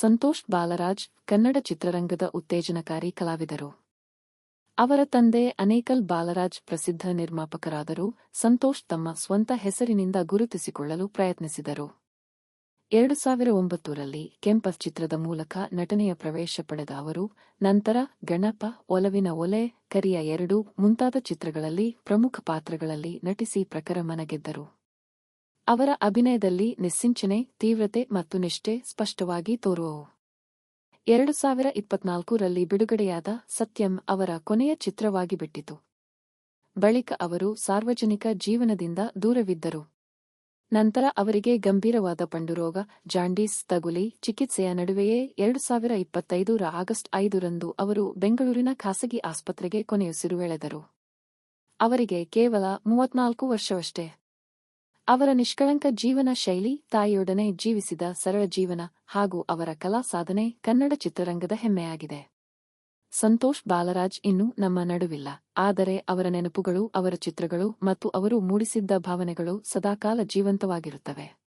ಸಂತೋಷ್ ಬಾಲರಾಜ್, ಕನ್ನಡ ಚಿತ್ರರಂಗದ ಉತ್ತೇಜನಕಾರಿ ಕಲಾವಿದರು. ಅವರ ತಂದೆ ಅನೇಕಲ್ ಬಾಲರಾಜ್ ಪ್ರಸಿದ್ಧ ನಿರ್ಮಾಪಕರಾದರೂ ಸಂತೋಷ್ ತಮ್ಮ ಸ್ವಂತ ಹೆಸರಿನಿಂದ ಗುರುತಿಸಿಕೊಳ್ಳಲು ಪ್ರಯತ್ನಿಸಿದರು. ಎರಡು ಸಾವಿರ ಒಂಬತ್ತರಲ್ಲಿ ಕೆಂಪಸ್ ಚಿತ್ರದ ಮೂಲಕ ನಟನೆಯ ಪ್ರವೇಶ ಪಡೆದ ಅವರು, ನಂತರ ಗಣಪ, ಒಲವಿನ ಒಲೆ, ಕರಿಯ ಎರಡು ಮುಂತಾದ ಚಿತ್ರಗಳಲ್ಲಿ ಪ್ರಮುಖ ಪಾತ್ರಗಳಲ್ಲಿ ನಟಿಸಿ ಪ್ರಖರ ಮನಗೆದ್ದರು ಅವರ ಅಭಿನಯದಲ್ಲಿ ನಿಸ್ಸಿಂಚನೆ, ತೀವ್ರತೆ ಮತ್ತು ನಿಷ್ಠೆ ಸ್ಪಷ್ಟವಾಗಿ ತೋರುವವು. ಎರಡು ಸಾವಿರ ಇಪ್ಪತ್ನಾಲ್ಕರಲ್ಲಿ ಬಿಡುಗಡೆಯಾದ ಸತ್ಯಂ ಅವರ ಕೊನೆಯ ಚಿತ್ರವಾಗಿ ಬಿಟ್ಟಿತು. ಬಳಿಕ ಅವರು ಸಾರ್ವಜನಿಕ ಜೀವನದಿಂದ ದೂರವಿದ್ದರು. ನಂತರ ಅವರಿಗೆ ಗಂಭೀರವಾದ ಪಂಡುರೋಗ, ಜಾಂಡೀಸ್, ತಗುಲಿ ಚಿಕಿತ್ಸೆಯ ನಡುವೆಯೇ ಎರಡು ಸಾವಿರ ಇಪ್ಪತ್ತೈದರ ಆಗಸ್ಟ್ ಐದರಂದು ಅವರು ಬೆಂಗಳೂರಿನ ಖಾಸಗಿ ಆಸ್ಪತ್ರೆಗೆ ಕೊನೆಯುಸಿರುಳೆಳೆದರು ಅವರಿಗೆ ಕೇವಲ ಮೂವತ್ನಾಲ್ಕು ವರ್ಷವಷ್ಟೇ. ಅವರ ನಿಷ್ಕಳಂಕ ಜೀವನ ಶೈಲಿ, ತಾಯಿಯೊಡನೆ ಜೀವಿಸಿದ ಸರಳ ಜೀವನ ಹಾಗೂ ಅವರ ಕಲಾ ಸಾಧನೆ ಕನ್ನಡ ಚಿತ್ರರಂಗದ ಹೆಮ್ಮೆಯಾಗಿದೆ. ಸಂತೋಷ್ ಬಾಲರಾಜ್ ಇನ್ನು ನಮ್ಮ ನಡುವಿಲ್ಲ, ಆದರೆ ಅವರ ನೆನಪುಗಳು, ಅವರ ಚಿತ್ರಗಳು ಮತ್ತು ಅವರು ಮೂಡಿಸಿದ್ದ ಭಾವನೆಗಳು ಸದಾಕಾಲ ಜೀವಂತವಾಗಿರುತ್ತವೆ.